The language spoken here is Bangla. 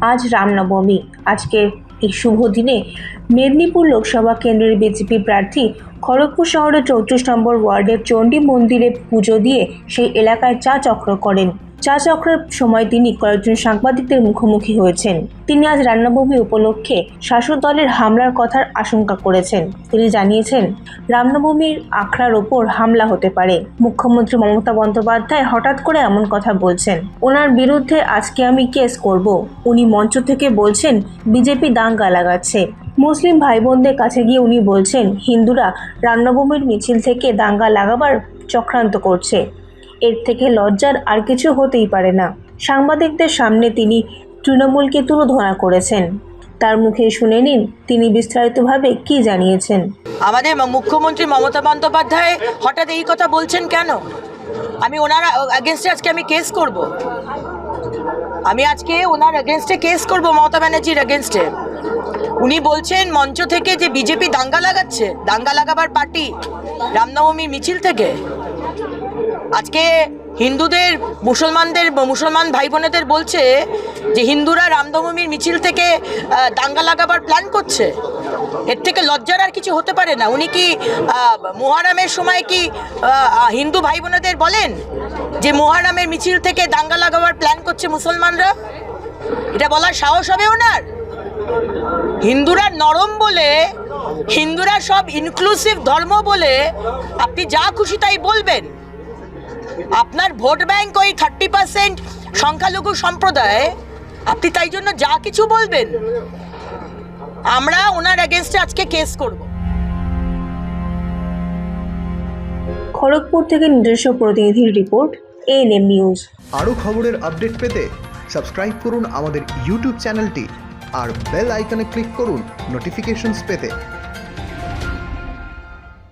আজ রামনবমী। আজকে এই শুভ দিনে মেদিনীপুর লোকসভা কেন্দ্রের বিজেপি প্রার্থী খড়গপুর শহরের চৌত্রিশ নম্বর ওয়ার্ডের চণ্ডী মন্দিরে পুজো দিয়ে সেই এলাকায় চা চক্র করেন। চা চক্রের সময় তিনি কয়েকজন সাংবাদিকদের মুখোমুখি হয়েছেন। তিনি আজ রামনবমী উপলক্ষে শাসক দলের হামলার কথার আশঙ্কা করেছেন। তিনি জানিয়েছেন রামনবমীর আখড়ার ওপর হামলা হতে পারে। মুখ্যমন্ত্রী মমতা বন্দ্যোপাধ্যায় হঠাৎ করে এমন কথা বলছেন। ওনার বিরুদ্ধে আজকে আমি কেস করব। উনি মঞ্চ থেকে বলছেন, বিজেপি দাঙ্গা লাগাচ্ছে। মুসলিম ভাই বোনদের কাছে গিয়ে উনি বলছেন, হিন্দুরা রামনবমীর মিছিল থেকে দাঙ্গা লাগাবার চক্রান্ত করছে। এর থেকে লজ্জার আর কিছু হতেই পারে না। সাংবাদিকদের সামনে তিনি তৃণমূলকে তুলোধনা করেছেন। তার মুখে শুনে নিন, তিনি বিস্তারিতভাবে কি জানিয়েছেন। আমাদের মুখ্যমন্ত্রী মমতা বন্দ্যোপাধ্যায় হঠাৎ এই কথা বলছেন কেন? আমি ওনার অ্যাগেনস্টে আজকে আমি কেস করব। আমি আজকে ওনার অ্যাগেনস্টে কেস করব মমতা ব্যানার্জির অ্যাগেনস্টে উনি বলছেন, মঞ্চ থেকে যে বিজেপি দাঙ্গা লাগাচ্ছে, দাঙ্গা লাগাবার পার্টি রামনবমীর মিছিল থেকে। আজকে হিন্দুদের, মুসলমানদের, মুসলমান ভাই বোনেদের বলছে যে হিন্দুরা রামনবমীর মিছিল থেকে দাঙ্গা লাগাবার প্ল্যান করছে। এর থেকে লজ্জার আর কিছু হতে পারে না। উনি কি মোহারামের সময় কি হিন্দু ভাই বোনেদের বলেন যে মোহারামের মিছিল থেকে দাঙ্গা লাগাবার প্ল্যান করছে মুসলমানরা? এটা বলার সাহস হবে ওনার। হিন্দুরা নরম বলে, হিন্দুরা সব ইনক্লুসিভ ধর্ম বলে, আপনি যা খুশি তাই বলবেন। আপনার ভোট ব্যাংক ওই থার্টি পার্সেন্ট সংখ্যালঘু সম্প্রদায় আপনি তাই জন্য যা কিছু বলবেন আমরা ওনার অ্যাগেনস্টে আজকে কেস করব। খড়গপুর থেকে নিজস্ব প্রতিনিধির রিপোর্ট এএনএম নিউজ আরও খবরের আপডেট পেতে সাবস্ক্রাইব করুন আমাদের ইউটিউব চ্যানেলটি আর বেল আইকনে ক্লিক করুন নোটিফিকেশনস পেতে।